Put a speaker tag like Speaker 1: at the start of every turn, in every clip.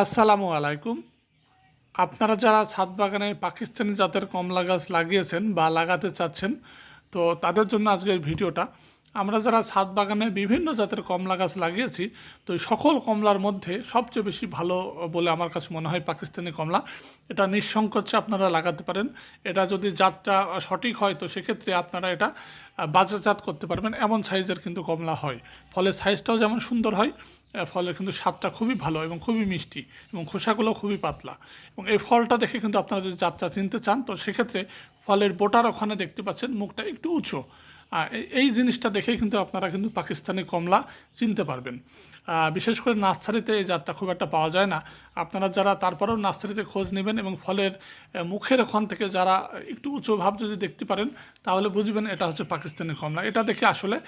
Speaker 1: আসসালামু আলাইকুম। আপনারা যারা ছাদ বাগানে পাকিস্তানি জাতের কমলা গাছ লাগিয়েছেন বা লাগাতে চাচ্ছেন, তো তাদের জন্য আজকের ভিডিওটা আমরা যারা ছাদ বাগানে বিভিন্ন জাতের কমলা গাছ লাগিয়েছি তো সকল কমলার মধ্যে সবচেয়ে বেশি ভালো বলে আমার কাছে মনে হয় পাকিস্তানি কমলা। এটা নিঃসংকোচে আপনারা লাগাতে পারেন। এটা যদি জাতটা সঠিক হয় তো সেক্ষেত্রে আপনারা এটা বাজারজাত করতে পারবেন। এমন সাইজের কিন্তু কমলা হয়। ফলে সাইজটাও যেমন সুন্দর হয় আহ, ফলে কিন্তু স্বাদটা খুবই ভালো এবং খুবই মিষ্টি এবং খোসাগুলো খুবই পাতলা। এবং এই ফলটা দেখে কিন্তু আপনারা যদি জাতটা চিনতে চান তো সেক্ষেত্রে ফলের বোটার ওখানে দেখতে পাচ্ছেন মুখটা একটু উঁচু। এই- জিনিসটা দেখেই কিন্তু আপনারা কিন্তু পাকিস্তানি কমলা চিনতে পারবেন। বিশেষ করে নার্সারিতে এই জাতটা খুব একটা পাওয়া যায় না। আপনারা যারা তারপরেও নার্সারিতে খোঁজ নেবেন এবং ফলের মুখের ওখান থেকে যারা একটু উঁচু ভাব যদি দেখতে পারেন, তাহলে বুঝবেন এটা হচ্ছে পাকিস্তানি কমলা। এটা দেখে আসলে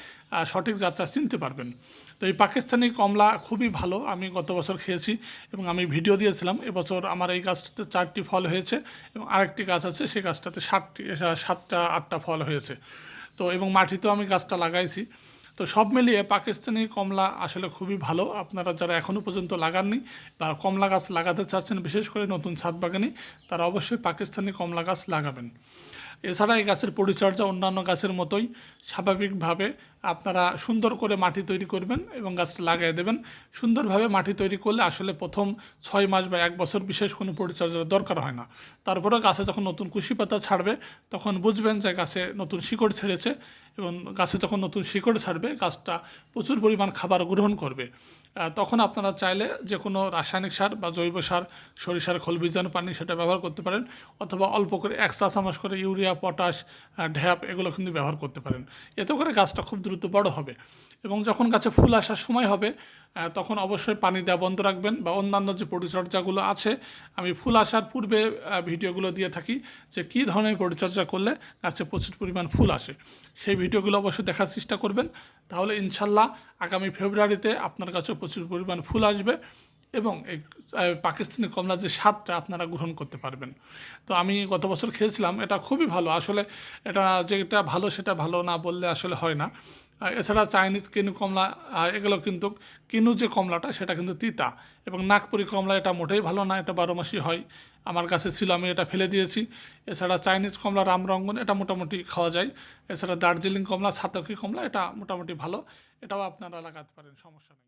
Speaker 1: সঠিক যাত্রা চিনতে পারবেন। তো এই পাকিস্তানি কমলা খুবই ভালো, আমি গত বছর খেয়েছি এবং আমি ভিডিও দিয়েছিলাম। এবছর আমার এই গাছটাতে চারটি ফল হয়েছে এবং আরেকটি গাছ আছে, সেই গাছটাতে সাতটি সাতটা, আটটা ফল হয়েছে। তো এবং মাটিতেও আমি গাছটা লাগাইছি। তো সব মিলিয়ে পাকিস্তানি কমলা আসলে খুবই ভালো। আপনারা যারা এখনও পর্যন্ত লাগাননি বা কমলা গাছ লাগাতে চাচ্ছেন, বিশেষ করে নতুন ছাদ বাগানে, তারা অবশ্যই পাকিস্তানি কমলা গাছ লাগাবেন। এছাড়া এই গাছের পরিচর্যা অন্যান্য গাছের মতোই স্বাভাবিকভাবে আপনারা সুন্দর করে মাটি তৈরি করবেন এবং গাছটা লাগিয়ে দেবেন। সুন্দরভাবে মাটি তৈরি করলে আসলে প্রথম ছয় মাস বা এক বছর বিশেষ কোনো পরিচর্যার দরকার হয় না। তারপরে গাছে যখন নতুন কুশি পাতা ছাড়বে, তখন বুঝবেন যে গাছে নতুন শিকড় ছেড়েছে এবং গাছে যখন নতুন শিকড় ছাড়বে, গাছটা প্রচুর পরিমাণ খাবার গ্রহণ করবে। তখন আপনারা চাইলে যে কোনো রাসায়নিক সার বা জৈব সার, সরিষার খোল বীজাণু পানি সেটা ব্যবহার করতে পারেন অথবা অল্প করে এক চা চামচ করে ইউরিয়া, পটাশ ঢ্যাপ এগুলো কিন্তু ব্যবহার করতে পারেন। এতে করে গাছটা খুব দ্রুত বড় হবে। এবং যখন গাছে ফুল আসার সময় হবে তখন অবশ্যই পানি দেওয়া বন্ধ রাখবেন বা অন্যান্য যে পরিচর্যাগুলো আছে, আমি ফুল আসার পূর্বে ভিডিওগুলো দিয়ে থাকি যে কি ধরনের পরিচর্যা করলে গাছে প্রচুর পরিমাণ ফুল আসে। সেই ভিডিওগুলো অবশ্যই দেখার চেষ্টা করবেন। তাহলে ইনশাল্লাহ আগামী ফেব্রুয়ারিতে আপনার কাছে প্রচুর পরিমাণ ফুল আসবে। এবং পাকিস্তানি কমলার যে স্বাদটা আপনারা গ্রহণ করতে পারবেন। তো আমি গত বছর খেয়েছিলাম, এটা খুবই ভালো। আসলে এটা যেটা ভালো সেটা ভালো না বললে আসলে হয় না। এছাড়া চাইনিজ কিনু কমলা এগুলো কিন্তু কিনু যে কমলাটা সেটা কিন্তু তিতা এবং নাগপুরি কমলা এটা মোটেই ভালো না, এটা বারো মাসই হয়। আমার কাছে ছিল, আমি এটা ফেলে দিয়েছি। এছাড়া চাইনিজ কমলা রামরঙ্গন এটা মোটামুটি খাওয়া যায়। এছাড়া দার্জিলিং কমলা ছাতকি কমলা, এটা মোটামুটি ভালো। এটাও আপনারা লাগাতে পারেন, সমস্যা নেই।